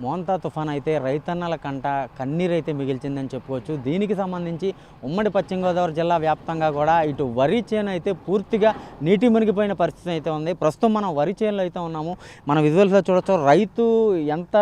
మోంతా తుఫాన్ అయితే రైతన్నల కంట కన్నీరైతే మిగిల్చిందని చెప్పుకోవచ్చు. దీనికి సంబంధించి ఉమ్మడి పశ్చిమ గోదావరి జిల్లా వ్యాప్తంగా కూడా ఇటు వరి చేను అయితే పూర్తిగా నీటి మునిగిపోయిన పరిస్థితి అయితే ఉంది. ప్రస్తుతం మనం వరి చేనులో అయితే ఉన్నాము. మన విజువల్స్లో చూడొచ్చు రైతు ఎంత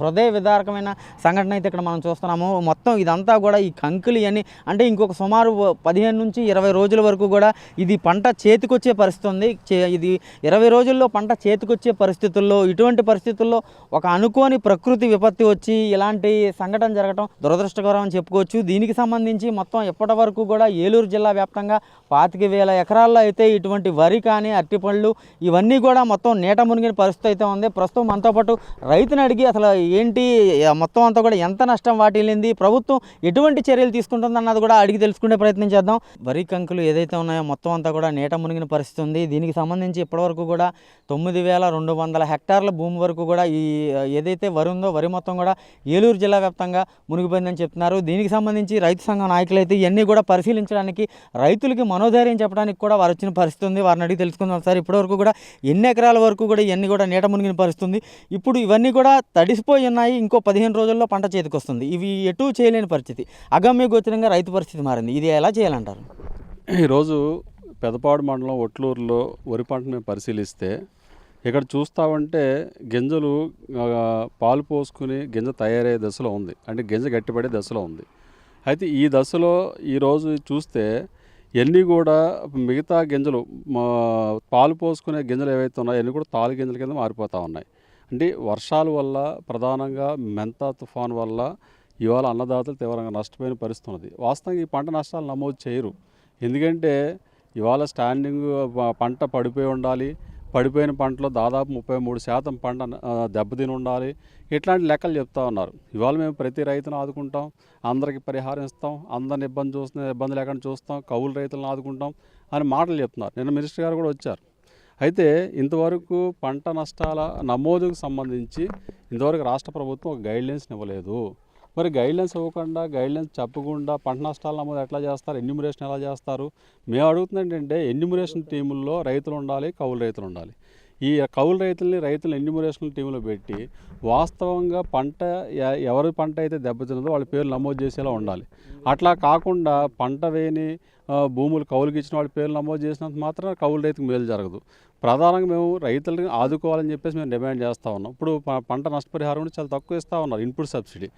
హృదయ విదారకమైన సంఘటన అయితే ఇక్కడ మనం చూస్తున్నాము. మొత్తం ఇదంతా కూడా ఈ కంకులు అని అంటే ఇంకొక సుమారు పదిహేను నుంచి ఇరవై రోజుల వరకు కూడా ఇది పంట చేతికొచ్చే పరిస్థితి ఉంది. చే- ఇది ఇరవై రోజుల్లో పంట చేతికొచ్చే పరిస్థితుల్లో ఇటువంటి పరిస్థితుల్లో ఒక అనుకోని ప్రకృతి విపత్తి వచ్చి ఇలాంటి సంఘటన జరగడం దురదృష్టకరం అని చెప్పుకోవచ్చు. దీనికి సంబంధించి మొత్తం ఇప్పటి వరకు కూడా ఏలూరు జిల్లా వ్యాప్తంగా పాతిక వేల ఎకరాల్లో అయితే ఇటువంటి వరి కానీ అరటిపళ్ళు ఇవన్నీ కూడా మొత్తం నీట మునిగిన పరిస్థితి అయితే ఉంది. ప్రస్తుతం మనతో పాటు రైతుని అడిగి అసలు ఏంటి మొత్తం అంతా కూడా ఎంత నష్టం వాటిల్లింది ప్రభుత్వం ఎటువంటి చర్యలు తీసుకుంటుంది అన్నది కూడా అడిగి తెలుసుకునే ప్రయత్నం చేద్దాం. వరి కంకులు ఏదైతే ఉన్నాయో మొత్తం అంతా కూడా నీట మునిగిన పరిస్థితి ఉంది. దీనికి సంబంధించి ఇప్పటివరకు కూడా తొమ్మిది వేల రెండు వందల హెక్టార్ల భూమి వరకు కూడా ఈ ఏదైతే వరి ఉందో వరి మొత్తం కూడా ఏలూరు జిల్లా వ్యాప్తంగా మునిగిపోయిందని చెప్తున్నారు. దీనికి సంబంధించి రైతు సంఘం నాయకులు అయితే ఇవన్నీ కూడా పరిశీలించడానికి రైతులకి మనోధైర్యం చెప్పడానికి కూడా వారు వచ్చిన పరిస్థితి ఉంది. వారిని అడిగి తెలుసుకుందాం సార్. ఇప్పటివరకు కూడా ఎన్ని ఎకరాల వరకు కూడా ఇవన్నీ కూడా నీట మునిగిన పరిస్థితుంది ఇప్పుడు ఇవన్నీ కూడా తడిసిపోయి ఉన్నాయి. ఇంకో పదిహేను రోజుల్లో పంట చేతికొస్తుంది. ఇవి ఎటు చేయలేని పరిస్థితి. అగమ్య గోచరంగా రైతు పరిస్థితి మారింది. ఇది ఎలా చేయాలంటారు? ఈరోజు పెదపాడు మండలం ఒట్లూరులో వరి పంటను మేము పరిశీలిస్తే ఇక్కడ చూస్తామంటే గింజలు పాలు పోసుకుని గింజ తయారయ్యే దశలో ఉంది. అంటే గింజ గట్టిపడే దశలో ఉంది. అయితే ఈ దశలో ఈరోజు చూస్తే ఎన్ని కూడా మిగతా గింజలు మా పాలు పోసుకునే గింజలు ఏవైతే ఉన్నాయో అన్నీ కూడా తాలు గింజల కింద మారిపోతూ ఉన్నాయి. అంటే వర్షాల వల్ల ప్రధానంగా మెంతా తుఫాన్ వల్ల ఇవాళ అన్నదాతలు తీవ్రంగా నష్టపోయిన పరిస్థితి ఉన్నది. వాస్తవంగా ఈ పంట నష్టాలు నమోదు చేయరు. ఎందుకంటే ఇవాళ స్టాండింగ్ పంట పడిపోయి ఉండాలి. పడిపోయిన పంటలో దాదాపు ముప్పై మూడు శాతం పంట దెబ్బతిని ఉండాలి. ఇట్లాంటి లెక్కలు చెప్తా ఉన్నారు. ఇవాళ మేము ప్రతి రైతును ఆదుకుంటాం అందరికి పరిహారం ఇస్తాం అందరిని ఇబ్బంది చూస్తున్న ఇబ్బంది లేకుండా చూస్తాం కౌలు రైతులను ఆదుకుంటాం అని మాటలు చెప్తున్నారు. నిన్న మినిస్టర్ గారు కూడా వచ్చారు. అయితే ఇంతవరకు పంట నష్టాల నమోదుకు సంబంధించి ఇంతవరకు రాష్ట్ర ప్రభుత్వం ఒక గైడ్లైన్స్ ఇవ్వలేదు. మరి గైడ్లైన్స్ ఇవ్వకుండా గైడ్లైన్స్ చెప్పకుండా పంట నష్టాల నమోదు ఎట్లా చేస్తారు? ఎన్యూమరేషన్ ఎలా చేస్తారు? మేము అడుగుతుంది ఏంటంటే ఎన్యూమరేషన్ టీముల్లో రైతులు ఉండాలి కౌలు రైతులు ఉండాలి. ఈ కౌలు రైతుల్ని రైతులు ఎన్యూమరేషన్ టీంలో పెట్టి వాస్తవంగా పంట ఎవరి పంట అయితే దెబ్బతిన్నదో వాళ్ళ పేర్లు నమోదు చేసేలా ఉండాలి. అట్లా కాకుండా పంట వేయని భూములు కౌలుకి ఇచ్చిన వాళ్ళ పేర్లు నమోదు చేసినంత మాత్రం కౌలు రైతుకు మేలు జరగదు. ప్రధానంగా మేము రైతులను ఆదుకోవాలని చెప్పేసి మేము డిమాండ్ చేస్తూ ఉన్నాం. ఇప్పుడు పంట నష్టపరిహారం కూడా చాలా తక్కువ ఇస్తూ ఉన్నారు ఇన్పుట్ సబ్సిడీ.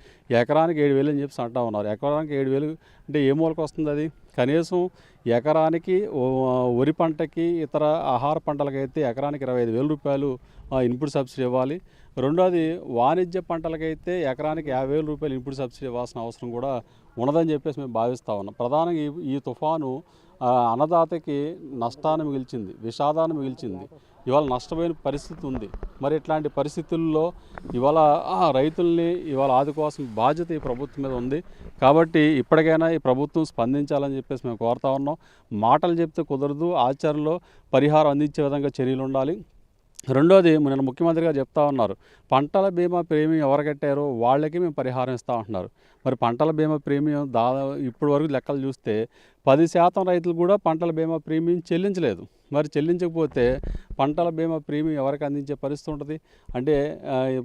ఎకరానికి ఏడు వేలు అని చెప్పేసి అంటూ ఉన్నారు. ఎకరానికి ఏడు వేలు అంటే ఏ మూలకు వస్తుంది అది? కనీసం ఎకరానికి వరి పంటకి ఇతర ఆహార పంటలకైతే ఎకరానికి ఇరవై ఐదు వేల రూపాయలు ఇన్పుట్ సబ్సిడీ ఇవ్వాలి. రెండోది వాణిజ్య పంటలకైతే ఎకరానికి యాభై వేల రూపాయలు ఇన్పుట్ సబ్సిడీ ఇవ్వాల్సిన అవసరం కూడా ఉన్నదని చెప్పేసి మేము భావిస్తూ ఉన్నాం. ప్రధానంగా ఈ ఈ తుఫాను అన్నదాతకి నష్టాన్ని మిగిల్చింది విషాదాన్ని మిగిల్చింది. ఇవాళ నష్టపోయిన పరిస్థితి ఉంది. మరి ఇట్లాంటి పరిస్థితుల్లో ఇవాళ రైతుల్ని ఇవాళ ఆదుకోవాల్సిన బాధ్యత ఈ ప్రభుత్వం మీద ఉంది. కాబట్టి ఇప్పటికైనా ఈ ప్రభుత్వం స్పందించాలని చెప్పేసి మేము కోరుతా ఉన్నాం. మాటలు చెప్తే కుదరదు ఆచరణలో పరిహారం అందించే విధంగా చర్యలు ఉండాలి. రెండోది నిన్న ముఖ్యమంత్రి గారు చెప్తా ఉన్నారు. పంటల బీమా ప్రీమియం ఎవరు కట్టారో వాళ్ళకి మేము పరిహారం ఇస్తా ఉంటున్నారు. మరి పంటల బీమా ప్రీమియం దాదా ఇప్పటి వరకు లెక్కలు చూస్తే పది శాతం రైతులు కూడా పంటల బీమా ప్రీమియం చెల్లించలేదు. మరి చెల్లించకపోతే పంటల బీమా ప్రీమియం ఎవరికి అందించే పరిస్థితి ఉంటుంది? అంటే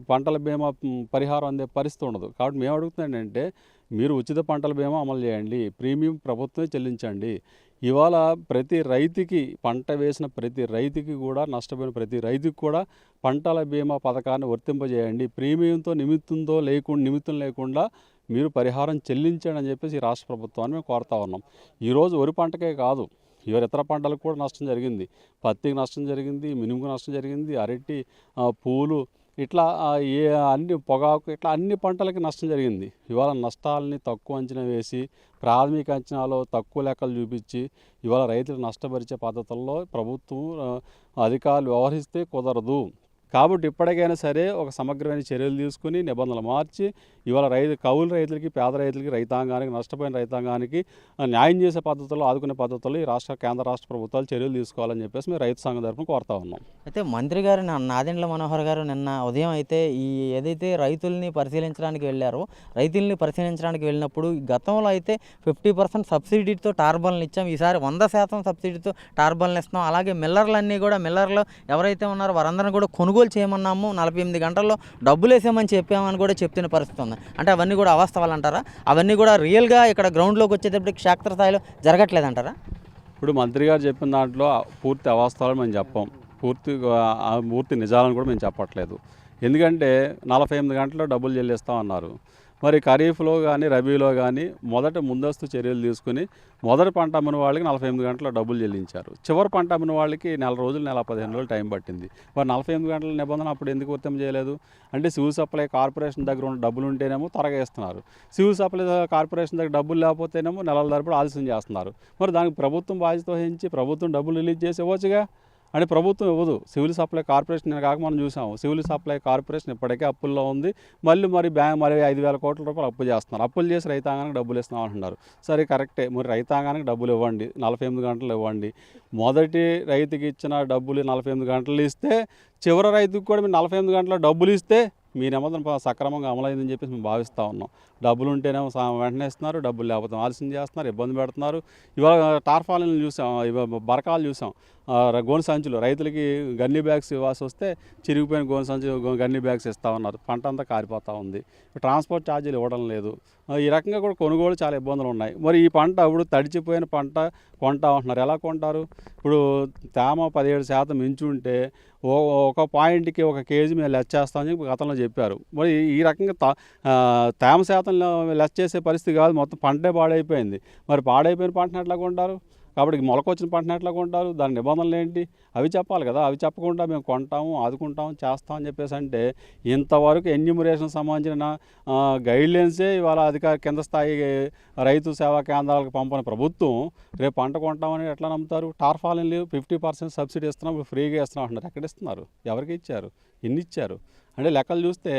పంటల బీమా పరిహారం అందే పరిస్థితి ఉండదు. కాబట్టి మేము అడుగుతున్నాం అంటే మీరు ఉచిత పంటల బీమా అమలు చేయండి. ప్రీమియం ప్రభుత్వమే చెల్లించండి. ఇవాళ ప్రతి రైతుకి పంట వేసిన ప్రతి రైతుకి కూడా నష్టపోయిన ప్రతి రైతుకి కూడా పంటల బీమా పథకాన్ని వర్తింపజేయండి. ప్రీమియంతో నిమిత్తంతో లేకుండా నిమిత్తం లేకుండా మీరు పరిహారం చెల్లించండి అని చెప్పేసి రాష్ట్ర ప్రభుత్వాన్ని మేము కోరుతా ఉన్నాం. ఈరోజు వరి పంటకే కాదు ఇవాళ ఇతర పంటలకు కూడా నష్టం జరిగింది. పత్తికి నష్టం జరిగింది మినుముకు నష్టం జరిగింది అరటి పూలు ఇట్లా ఏ అన్ని పొగాకు ఇట్లా అన్ని పంటలకి నష్టం జరిగింది. ఇవాళ నష్టాలని తక్కువ అంచనా వేసి ప్రాథమిక అంచనాలో తక్కువ లెక్కలు చూపించి ఇవాళ రైతులు నష్టపరిచే పద్ధతుల్లో ప్రభుత్వం అధికారులు వ్యవహరిస్తే కుదరదు. కాబట్టి ఇప్పటికైనా సరే ఒక సమగ్రమైన చర్యలు తీసుకుని నిబంధనలు మార్చి ఇవాళ రైతు కౌలు రైతులకి పేద రైతులకి రైతాంగానికి నష్టపోయిన రైతాంగానికి న్యాయం చేసే పద్ధతుల్లో ఆదుకునే పద్ధతుల్లో ఈ రాష్ట్ర కేంద్ర రాష్ట్ర ప్రభుత్వాలు చర్యలు తీసుకోవాలని చెప్పేసి మేము రైతు సంఘం తరఫున కోరుతా ఉన్నాం. అయితే మంత్రి గారు నా- నాదెండ్ల మనోహర్ గారు నిన్న ఉదయం అయితే ఈ ఏదైతే రైతుల్ని పరిశీలించడానికి వెళ్ళారో రైతుల్ని పరిశీలించడానికి వెళ్ళినప్పుడు గతంలో అయితే ఫిఫ్టీ పర్సెంట్ సబ్సిడీతో టార్బన్లు ఇచ్చాం. ఈసారి వంద శాతం సబ్సిడీతో టార్బన్లు ఇస్తాం అలాగే మిల్లర్లన్నీ కూడా మిల్లర్లు ఎవరైతే ఉన్నారో వారందరిని కూడా కొనుగోలు కొనుగోలు చేయమన్నాము నలభై ఎనిమిది గంటల్లో డబ్బులు వేసామని చెప్పామని కూడా చెప్తున్న పరిస్థితి ఉంది. అంటే అవన్నీ కూడా అవాస్తవాలంటారా? అవన్నీ కూడా రియల్గా ఇక్కడ గ్రౌండ్లోకి వచ్చేటప్పటికి క్షేత్రస్థాయిలో జరగట్లేదంటారా? ఇప్పుడు మంత్రి గారు చెప్పిన దాంట్లో పూర్తి అవాస్తవాలు మేము చెప్పాం. పూర్తి పూర్తి నిజాలను కూడా మేము చెప్పట్లేదు. ఎందుకంటే నలభై ఎనిమిది గంటల్లో డబ్బులు చెల్లిస్తామన్నారు. మరి ఖరీఫ్లో కానీ రబీలో కానీ మొదట ముందస్తు చర్యలు తీసుకుని మొదటి పంట అమ్మిన వాళ్ళకి నలభై ఎనిమిది గంటల డబ్బులు చెల్లించారు. చివరి పంట అమ్మిన వాళ్ళకి నెల రోజులు నెల పదిహేను రోజులు టైం పట్టింది. మరి నలభై ఎనిమిది గంటల నిబంధన అప్పుడు ఎందుకు వర్తం చేయలేదు? అంటే సివిల్ సప్లై కార్పొరేషన్ దగ్గర ఉన్న డబ్బులు ఉంటేనేమో త్వరగా ఇస్తున్నారు సివిల్ సప్లై కార్పొరేషన్ దగ్గర డబ్బులు లేకపోతేనేమో నెలల తరపుడు ఆలస్యం చేస్తున్నారు. మరి దానికి ప్రభుత్వం బాధ్యత వహించి ప్రభుత్వం డబ్బులు రిలీజ్ చేసి ఇవ్వచ్చుగా? అంటే ప్రభుత్వం ఇవ్వదు. సివిల్ సప్లై కార్పొరేషన్ నేను కాక మనం చూసాము. సివిల్ సప్లై కార్పొరేషన్ ఇప్పటికే అప్పుల్లో ఉంది. మళ్ళీ మరి బ్యాంక్ మరి ఐదు వేల కోట్ల రూపాయలు అప్పు చేస్తున్నారు. అప్పులు చేసి రైతాంగానికి డబ్బులు ఇస్తున్నాం అంటున్నారు. సరే కరెక్టే. మరి రైతాంగానికి డబ్బులు ఇవ్వండి. నలభై ఎనిమిది గంటలు ఇవ్వండి. మొదటి రైతుకి ఇచ్చిన డబ్బులు నలభై ఎనిమిది గంటలు ఇస్తే చివరి రైతుకు కూడా మీరు నలభై ఎనిమిది గంటల డబ్బులు ఇస్తే మీ నిబంధన సక్రమంగా అమలైందని చెప్పేసి మేము భావిస్తూ ఉన్నాం. డబ్బులు ఉంటేనేమో సా- వెంటనే ఇస్తున్నారు. డబ్బులు లేకపోతే ఆలస్యం చేస్తున్నారు. ఇబ్బంది పెడుతున్నారు. ఇవాళ టార్ఫాలను చూసాం. బరకాలు చూసాం. గోను సంచులు రైతులకి గన్ని బ్యాగ్స్ ఇవ్వాల్సి వస్తే చిరిగిపోయిన గోను సంచులు గన్ని బ్యాగ్స్ ఇస్తా ఉన్నారు. పంట అంతా కారిపోతూ ఉంది. ట్రాన్స్పోర్ట్ ఛార్జీలు ఇవ్వడం లేదు. ఈ రకంగా కూడా కొనుగోలు చాలా ఇబ్బందులు ఉన్నాయి. మరి ఈ పంట ఇప్పుడు తడిచిపోయిన పంట కొంటా ఉంటున్నారు ఎలా కొంటారు? ఇప్పుడు తేమ పదిహేడు శాతం మించుంటే ఒక పాయింట్కి ఒక కేజీ మేము లెస్ చేస్తామని చెప్పి గతంలో చెప్పారు. మరి ఈ రకంగా తా- తేమ శాతం లెస్ చేసే పరిస్థితి కాదు. మొత్తం పంటే పాడైపోయింది. మరి పాడైపోయిన పంటను ఎట్లా కొంటారు? కాబట్టి మొలకొచ్చిన పంటను ఎట్లా కొంటారు? దాని నిబంధనలు ఏంటి? అవి చెప్పాలి కదా. అవి చెప్పకుండా మేము కొంటాము ఆదుకుంటాము చేస్తాం అని చెప్పేసి అంటే ఇంతవరకు ఎన్యూమరేషన్ సంబంధించిన గైడ్లైన్సే ఇవాళ అధికార కింద స్థాయి రైతు సేవా కేంద్రాలకు పంపని ప్రభుత్వం రేపు పంట కొంటామని ఎట్లా నమ్ముతారు? టార్ఫాలిన్ లేవు ఫిఫ్టీ పర్సెంట్ సబ్సిడీ ఇస్తున్నాం ఫ్రీగా ఇస్తున్నాం అంటున్నారు. ఎక్కడ ఇస్తున్నారు? ఎవరికి ఇచ్చారు? ఎన్ని ఇచ్చారు? అంటే లెక్కలు చూస్తే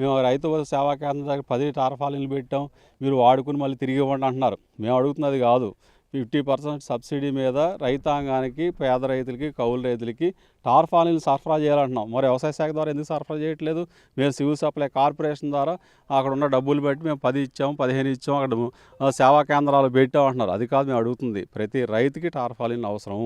మేము రైతు సేవా కేంద్రం దగ్గర పది టార్ఫాలిన్లు పెట్టాం మీరు వాడుకుని మళ్ళీ తిరిగి ఇవ్వండి అంటున్నారు. మేము అడుగుతున్నది కాదు. ఫిఫ్టీ పర్సెంట్ సబ్సిడీ మీద రైతాంగానికి పేద రైతులకి కౌలు రైతులకి టార్ఫాలిన్లు సరఫరా చేయాలంటున్నాం. మరి వ్యవసాయ శాఖ ద్వారా ఎందుకు సరఫరా చేయట్లేదు? మేము సివిల్ సప్లై కార్పొరేషన్ ద్వారా అక్కడ ఉన్న డబ్బులు బట్టి మేము పది ఇచ్చాము పదిహేను ఇచ్చాము అక్కడ సేవా కేంద్రాలు పెట్టాం అంటున్నారు అది కాదు మేము అడుగుతుంది. ప్రతి రైతుకి టార్ఫాలిన్ అవసరం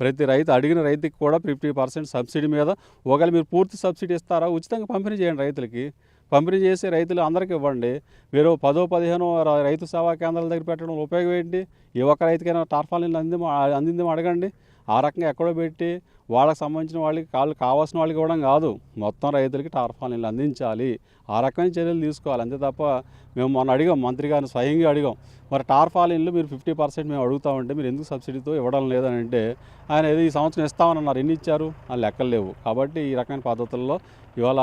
ప్రతి రైతు అడిగిన రైతుకి కూడా ఫిఫ్టీ పర్సెంట్ సబ్సిడీ మీద ఒకవేళ మీరు పూర్తి సబ్సిడీ ఇస్తారా? ఉచితంగా పంపిణీ చేయండి రైతులకి. పంపిణీ చేసి రైతులు అందరికీ ఇవ్వండి. మీరు పదో పదిహేను రైతు సేవా కేంద్రాల దగ్గర పెట్టడం ఉపయోగం ఏంటి? ఏ ఒక్క రైతుకైనా టార్ఫాలిన్లు అంది అందిందేమో అడగండి. ఆ రకంగా ఎక్కడో పెట్టి వాళ్ళకి సంబంధించిన వాళ్ళకి కాళ్ళు కావాల్సిన వాళ్ళకి ఇవ్వడం కాదు. మొత్తం రైతులకి టార్ఫాలిన్లు అందించాలి. ఆ రకమైన చర్యలు తీసుకోవాలి. అంతే తప్ప మేము మొన్న అడిగాం మంత్రి గారిని స్వయంగా అడిగాం. మరి టార్ఫాలిన్లు మీరు ఫిఫ్టీ పర్సెంట్ మేము అడుగుతామంటే మీరు ఎందుకు సబ్సిడీతో ఇవ్వడం లేదని అంటే ఆయన ఏదో ఈ సంవత్సరం ఇస్తామన్నారు ఎన్ని ఇచ్చారు? ఆ లెక్కలు లేవు. కాబట్టి ఈ రకమైన పద్ధతుల్లో ఇవాళ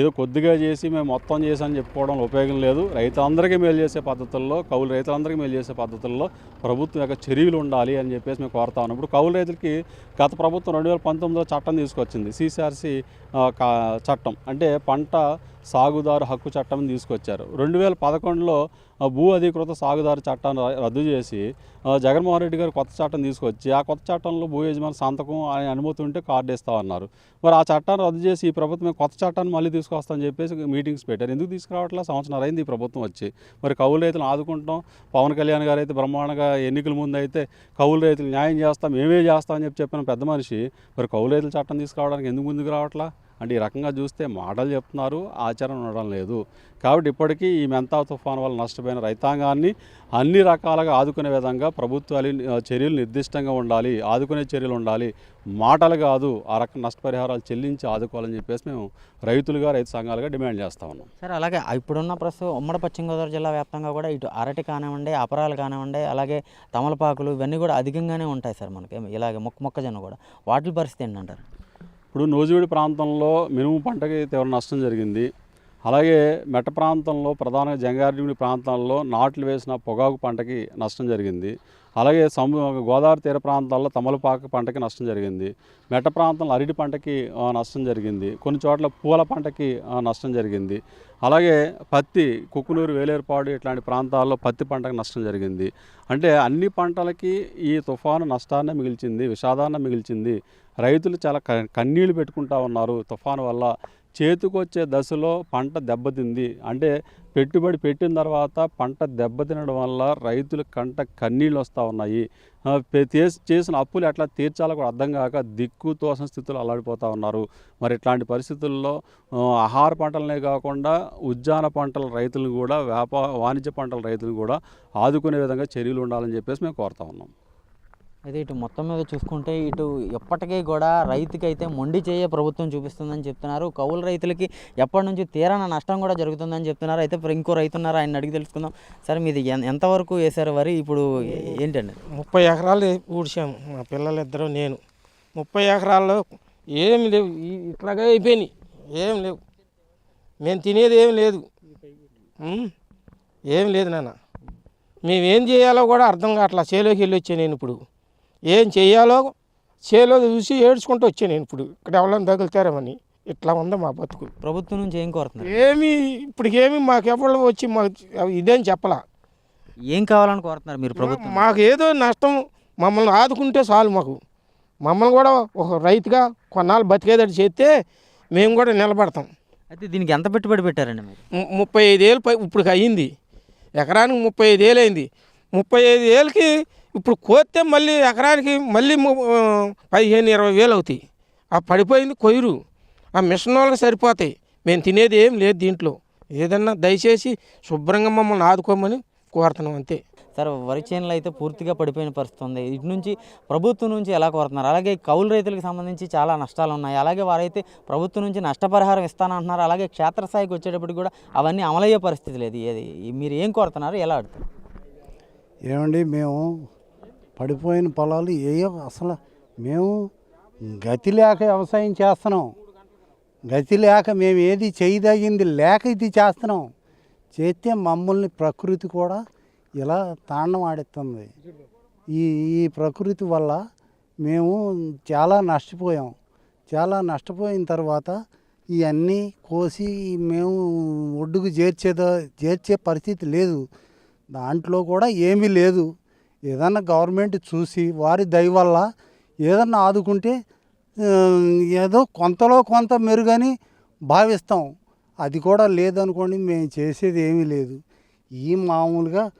ఏదో కొద్దిగా చేసి మేము మొత్తం చేసామని చెప్పుకోవడం ఉపయోగం లేదు. రైతులందరికీ మేలు చేసే పద్ధతుల్లో కౌలు రైతులందరికీ మేలు చేసే పద్ధతుల్లో ప్రభుత్వం యొక్క చర్యలు ఉండాలి అని చెప్పేసి మేము కోరుతా ఉన్నాం. ఇప్పుడు కౌలు రైతులకి గత ప్రభుత్వం రెండు వేల పంతొమ్మిదిలో చట్టం తీసుకొచ్చింది. సిసిఆర్సి చట్టం. అంటే పంట సాగుదారు హక్కు చట్టం తీసుకొచ్చారు. రెండు వేల పదకొండులో భూ అధికృత సాగుదారు చట్టాన్ని రద్దు చేసి జగన్మోహన్ రెడ్డి గారు కొత్త చట్టం తీసుకొచ్చి ఆ కొత్త చట్టంలో భూ యజమాని సంతకం ఆయన అనుమతి ఉంటే కార్డు ఇస్తామన్నారు. మరి ఆ చట్టాన్ని రద్దు చేసి ఈ ప్రభుత్వం కొత్త చట్టాన్ని మళ్ళీ తీసుకొస్తామని చెప్పేసి మీటింగ్స్ పెట్టారు. ఎందుకు తీసుకురావట్లే? సంవత్సరం అయింది ఈ ప్రభుత్వం వచ్చి. మరి కౌలు రైతులను ఆదుకుంటాం పవన్ కళ్యాణ్ గారు అయితే బ్రహ్మాండంగా ఎన్నికల ముందు అయితే కౌలు రైతులు న్యాయం చేస్తాం మేమే చేస్తామని చెప్పి చెప్పిన పెద్ద మనిషి మరి కౌలు రైతుల చట్టం తీసుకురావడానికి ఎందుకు ముందుకు రావట్లా? అంటే ఈ రకంగా చూస్తే మాటలు చెప్తున్నారు ఆచరణ ఉండడం లేదు. కాబట్టి ఇప్పటికీ ఈ మెంతా తుఫాన్ వల్ల నష్టపోయిన రైతాంగాన్ని అన్ని రకాలుగా ఆదుకునే విధంగా ప్రభుత్వాలు చర్యలు నిర్దిష్టంగా ఉండాలి ఆదుకునే చర్యలు ఉండాలి. మాటలు కాదు ఆ రకం నష్టపరిహారాలు చెల్లించి ఆదుకోవాలని చెప్పేసి మేము రైతులుగా రైతు సంఘాలుగా డిమాండ్ చేస్తా ఉన్నాం. సరే అలాగే ఇప్పుడున్న ప్రస్తుతం ఉమ్మడి పశ్చిమ గోదావరి జిల్లా వ్యాప్తంగా కూడా ఇటు అరటి కానివ్వండి అపరాలు కానివ్వండి అలాగే తమలపాకులు ఇవన్నీ కూడా అధికంగానే ఉంటాయి సార్ మనకి. ఇలాగే మొక్క మొక్కజొన్న కూడా. వాటి పరిస్థితి ఏంటంటారు? ఇప్పుడు నూజివీడు ప్రాంతంలో మినుము పంటకి తీవ్ర నష్టం జరిగింది. అలాగే మెట్ట ప్రాంతంలో ప్రధానంగా జంగారెడ్డి ప్రాంతాల్లో నాట్లు వేసిన పొగాకు పంటకి నష్టం జరిగింది. అలాగే సము గోదావరి తీర ప్రాంతాల్లో తమలపాకు పంటకి నష్టం జరిగింది. మెట్ట ప్రాంతంలో అరటి పంటకి నష్టం జరిగింది. కొన్ని చోట్ల పూల పంటకి నష్టం జరిగింది. అలాగే పత్తి కుక్కునూరు వేలేరుపాడు ఇట్లాంటి ప్రాంతాల్లో పత్తి పంటకు నష్టం జరిగింది. అంటే అన్ని పంటలకి ఈ తుఫాను నష్టాన్ని మిగిల్చింది విషాదాన్ని మిగిల్చింది. రైతులు చాలా క- కన్నీళ్ళు పెట్టుకుంటా ఉన్నారు తుఫాను వల్ల. చేతికొచ్చే దశలో పంట దెబ్బతింది. అంటే పెట్టుబడి పెట్టిన తర్వాత పంట దెబ్బతినడం వల్ల రైతుల కంట కన్నీళ్ళు వస్తూ ఉన్నాయి. చేసిన అప్పులు ఎట్లా తీర్చాలో కూడా అర్థం కాక దిక్కు తోసిన స్థితిలో అల్లాడిపోతూ ఉన్నారు. మరి ఇట్లాంటి పరిస్థితుల్లో ఆహార పంటలనే కాకుండా ఉద్యాన పంటల రైతులను కూడా వ్యాపార వాణిజ్య పంటల రైతులను కూడా ఆదుకునే విధంగా చర్యలు ఉండాలని చెప్పేసి మేము కోరుతా ఉన్నాం. అయితే ఇటు మొత్తం మీద చూసుకుంటే ఇటు ఎప్పటికీ కూడా రైతుకి అయితే మొండి చేయ ప్రభుత్వం చూపిస్తుందని చెప్తున్నారు. కౌలు రైతులకి ఎప్పటి నుంచి తీరాన నష్టం కూడా జరుగుతుందని చెప్తున్నారు. అయితే ఇప్పుడు ఇంకో రైతు ఉన్నారు? ఆయన అడిగి తెలుసుకుందాం. సరే మీది ఎంతవరకు వేశారు వరి? ఇప్పుడు ఏంటండి? ముప్పై ఎకరాలు ఊడ్చాము మా పిల్లలిద్దరూ నేను. ముప్పై ఎకరాల్లో ఏమి లేవు. ఇట్లాగే అయిపోయినాయి. ఏం లేవు. మేము తినేది ఏం లేదు. ఏం లేదు నాన్న. మేమేం చేయాలో కూడా అర్థం కావట్లా. చేలోకి వెళ్ళి వచ్చాను నేను ఇప్పుడు? ఏం చేయాలో చేలో చూసి ఏడ్చుకుంటూ వచ్చాను నేను ఇప్పుడు. ఇక్కడ ఎవరైనా తగులుతారేమని. ఇట్లా ఉంది మా బతుకు. ప్రభుత్వం నుంచి ఏం కోరుతున్నారు? ఏమి ఇప్పటికేమి మాకు ఎవరు వచ్చి మాకు ఇదేం చెప్పలా. ఏం కావాలని కోరుతున్నారు మీరు ప్రభుత్వం? మాకు ఏదో నష్టం మమ్మల్ని ఆదుకుంటే చాలు మాకు. మమ్మల్ని కూడా ఒక రైతుగా కొన్నాళ్ళు బతికేదట్టు చేస్తే మేము కూడా నిలబడతాం. అయితే దీనికి ఎంత పెట్టుబడి పెట్టారండి మీరు? ము- ముప్పై ఐదు ఏళ్ళు ఇప్పుడు అయ్యింది. ఎకరానికి ముప్పై ఐదు ఏళ్ళు అయింది. ముప్పై ఐదు ఏళ్ళకి ఇప్పుడు కోస్తే మళ్ళీ ఎకరానికి మళ్ళీ పదిహేను ఇరవై వేలు అవుతాయి. ఆ పడిపోయింది కొయ్యరు. ఆ మిషన్ వాళ్ళకి సరిపోతాయి. మేము తినేది ఏం లేదు దీంట్లో. ఏదన్నా దయచేసి శుభ్రంగా మమ్మల్ని ఆదుకోమని కోరుతున్నాం అంతే. సరే వరి చేనులు అయితే పూర్తిగా పడిపోయిన పరిస్థితి ఉంది. ఇటు నుంచి ప్రభుత్వం నుంచి ఎలా కోరుతున్నారు? అలాగే కౌలు రైతులకు సంబంధించి చాలా నష్టాలు ఉన్నాయి. అలాగే వారైతే ప్రభుత్వం నుంచి నష్టపరిహారం ఇస్తానంటున్నారు. అలాగే క్షేత్రస్థాయికి వచ్చేటప్పటికి కూడా అవన్నీ అమలయ్యే పరిస్థితి లేదు. ఏది మీరు ఏం కోరుతున్నారు? ఎలా అడుగుతారు ఏమండి మేము పడిపోయిన పొలాలు ఏయో అసలు మేము గతి లేక వ్యవసాయం చేస్తున్నాం. గతి లేక మేము ఏది చేయదగింది లేక ఇది చేస్తున్నాం. చేస్తే మమ్మల్ని ప్రకృతి కూడా ఇలా తాండం ఆడిస్తుంది. ఈ ఈ ప్రకృతి వల్ల మేము చాలా నష్టపోయాం. చాలా నష్టపోయిన తర్వాత ఇవన్నీ కోసి మేము ఒడ్డుకు చేర్చేదో చేర్చే పరిస్థితి లేదు. దాంట్లో కూడా ఏమీ లేదు. ఏదన్నా గవర్నమెంట్ చూసి వారి దయ వల్ల ఏదన్నా ఆదుకుంటే ఏదో కొంతలో కొంత మెరుగని భావిస్తాం. అది కూడా లేదనుకోండి మేము చేసేది ఏమీ లేదు. ఈ మామూలుగా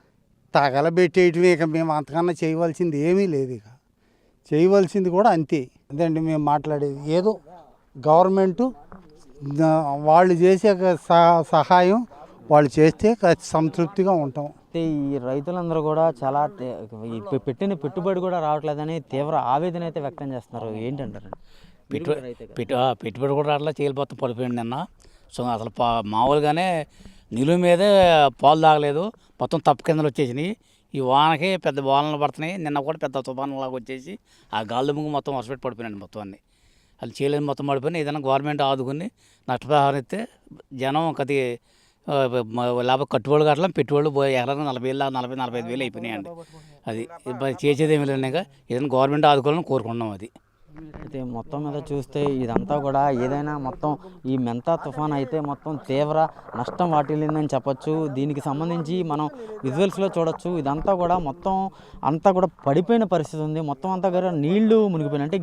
తగలబెట్టేయటమే ఇక మేము అంతకన్నా చేయవలసింది ఏమీ లేదు ఇక. చేయవలసింది కూడా అంతే. అదండి మేము మాట్లాడేది. ఏదో గవర్నమెంటు వాళ్ళు చేసే సహ- సహాయం వాళ్ళు చేస్తే సంతృప్తిగా ఉంటాం. అయితే ఈ రైతులందరూ కూడా చాలా పెట్టిన పెట్టుబడి కూడా రావట్లేదని తీవ్ర ఆవేదన అయితే వ్యక్తం చేస్తున్నారు. ఏంటంటారు? పెట్టుబడి పెట్టుబడి కూడా అట్లా చేయలేకపోతాం పడిపోయింది నిన్న. సో అసలు పా మామూలుగానే నిలువ మీదే పాలు తాగలేదు. మొత్తం తప్పు కిందలు వచ్చేసినాయి. ఈ వానకి పెద్ద వానలు పడుతున్నాయి. నిన్న కూడా పెద్ద తుఫాను లాగా వచ్చేసి ఆ గాలి ముంగు మొత్తం వర్షపెట్టి పడిపోయినాయి మొత్తం అన్ని. అది చేయలేదు మొత్తం పడిపోయినాయి. ఏదైనా గవర్నమెంట్ ఆదుకుని నష్టపరిహారం ఇస్తే జనం కది లేకపోతే కట్టుబడి కట్టడం పెట్టుబడులు పోయి ఎకరానికి నలభై వేలు నలభై నలభై ఐదు వేలు అయిపోయినాయండి. అది చేసేది ఏమి లేదు ఇంకా. ఏదైనా గవర్నమెంట్ ఆదుకోవాలని కోరుకుంటున్నాం అది. అయితే మొత్తం మీద చూస్తే ఇదంతా కూడా ఏదైనా మొత్తం ఈ మెంతా తుఫాన్ అయితే మొత్తం తీవ్ర నష్టం వాటిల్లిందని చెప్పొచ్చు. దీనికి సంబంధించి మనం విజువల్స్లో చూడొచ్చు. ఇదంతా కూడా మొత్తం అంతా కూడా పడిపోయిన పరిస్థితి ఉంది. మొత్తం అంతా కూడా నీళ్ళు మునిగిపోయినాయి. అంటే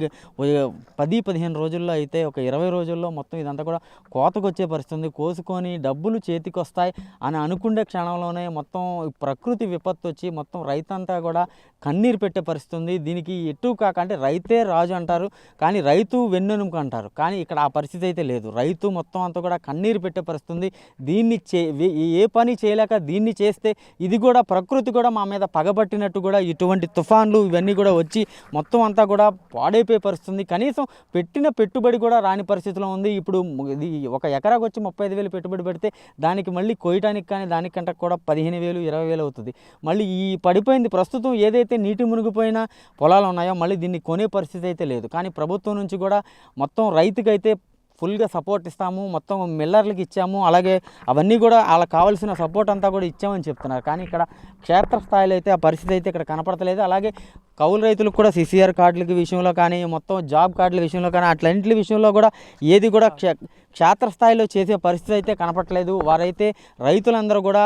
పది పదిహేను రోజుల్లో అయితే ఒక ఇరవై రోజుల్లో మొత్తం ఇదంతా కూడా కోతకు వచ్చే పరిస్థితి ఉంది. కోసుకొని డబ్బులు చేతికి వస్తాయి అని అనుకునే క్షణంలోనే మొత్తం ప్రకృతి విపత్తు వచ్చి మొత్తం రైతంతా కూడా కన్నీరు పెట్టే పరిస్థితి ఉంది. దీనికి ఎటు కాక అంటే రైతే రాజు అంటారు. కానీ రైతు వెన్నెనుక అంటారు. కానీ ఇక్కడ ఆ పరిస్థితి అయితే లేదు. రైతు మొత్తం అంతా కూడా కన్నీరు పెట్టే పరిస్థితి ఉంది దీన్ని చే వే- ఏ పని చేయలేక దీన్ని చేస్తే ఇది కూడా ప్రకృతి కూడా మా మీద పగబట్టినట్టు కూడా ఇటువంటి తుఫాన్లు ఇవన్నీ కూడా వచ్చి మొత్తం అంతా కూడా పాడైపోయే పరిస్థితుంది. కనీసం పెట్టిన పెట్టుబడి కూడా రాని పరిస్థితిలో ఉంది. ఇప్పుడు ఇది ఒక ఎకరాకు వచ్చి ముప్పై ఐదు వేలు పెట్టుబడి పెడితే దానికి మళ్ళీ కొయ్యడానికి కానీ దానికంటే కూడా పదిహేను వేలు ఇరవై వేలు అవుతుంది. మళ్ళీ ఈ పడిపోయింది ప్రస్తుతం ఏదైతే నీటి మునిగిపోయిన పొలాలు ఉన్నాయో మళ్ళీ దీన్ని కొనే పరిస్థితి అయితే లేదు. కానీ ప్రభుత్వం నుంచి కూడా మొత్తం రైతుకైతే ఫుల్గా సపోర్ట్ ఇస్తాము మొత్తం మిల్లర్లకి ఇచ్చాము అలాగే అవన్నీ కూడా వాళ్ళకి కావాల్సిన సపోర్ట్ అంతా కూడా ఇచ్చామని చెప్తున్నారు. కానీ ఇక్కడ క్షేత్రస్థాయిలో అయితే ఆ పరిస్థితి అయితే ఇక్కడ కనపడతలేదు. అలాగే కౌలు రైతులకు కూడా సిసిఆర్ కార్డులకి విషయంలో కానీ మొత్తం జాబ్ కార్డుల విషయంలో కానీ అట్లాంటి విషయంలో కూడా ఏది కూడా క్షే క్షేత్రస్థాయిలో చేసే పరిస్థితి అయితే కనపట్లేదు వారైతే రైతులందరూ కూడా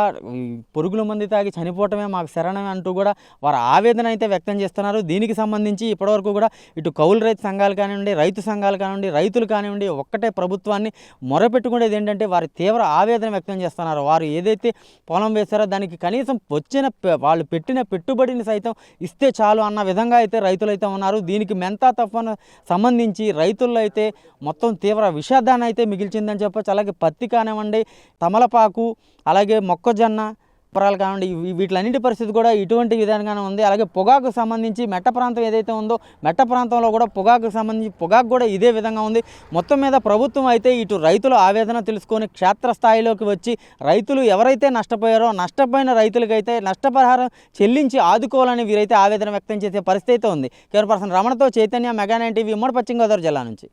పురుగుల మంది తాగి చనిపోవటమే మాకు శరణమే అంటూ కూడా వారు ఆవేదన అయితే వ్యక్తం చేస్తున్నారు. దీనికి సంబంధించి ఇప్పటివరకు కూడా ఇటు కౌలు రైతు సంఘాలు కానివ్వండి రైతు సంఘాలు కానివ్వండి రైతులు కానివ్వండి ఒక్కటే ప్రభుత్వాన్ని మొరపెట్టుకునేది ఏంటంటే వారి తీవ్ర ఆవేదన వ్యక్తం చేస్తున్నారు. వారు ఏదైతే పొలం వేశారో దానికి కనీసం వచ్చిన వాళ్ళు పెట్టిన పెట్టుబడిని సైతం ఇస్తే చాలు అన్న విధంగా అయితే రైతులు అయితే ఉన్నారు. దీనికి మెంతా తప్పన సంబంధించి రైతుల్లో అయితే మొత్తం తీవ్ర విషాదాన్ని అయితే మిగిల్చిందని చెప్పొచ్చు. అలాగే పత్తి కానివ్వండి తమలపాకు అలాగే మొక్కజొన్న పొరాలు కానివ్వండి వీటిలన్నింటి పరిస్థితి కూడా ఇటువంటి విధంగానే ఉంది. అలాగే పొగాకు సంబంధించి మెట్ట ప్రాంతం ఏదైతే ఉందో మెట్ట ప్రాంతంలో కూడా పొగాకు సంబంధించి పొగాకు కూడా ఇదే విధంగా ఉంది. మొత్తం మీద ప్రభుత్వం అయితే ఇటు రైతుల ఆవేదన తెలుసుకొని క్షేత్రస్థాయిలోకి వచ్చి రైతులు ఎవరైతే నష్టపోయారో నష్టపోయిన రైతులకైతే నష్టపరిహారం చెల్లించి ఆదుకోవాలని వీరైతే ఆవేదన వ్యక్తం చేసే పరిస్థితి అయితే ఉంది. కేవలం పర్సన్ రమణతో చైతన్య మెగా నైన్ టీవీ ఉమ్మడి పశ్చిమ గోదావరి జిల్లా నుంచి.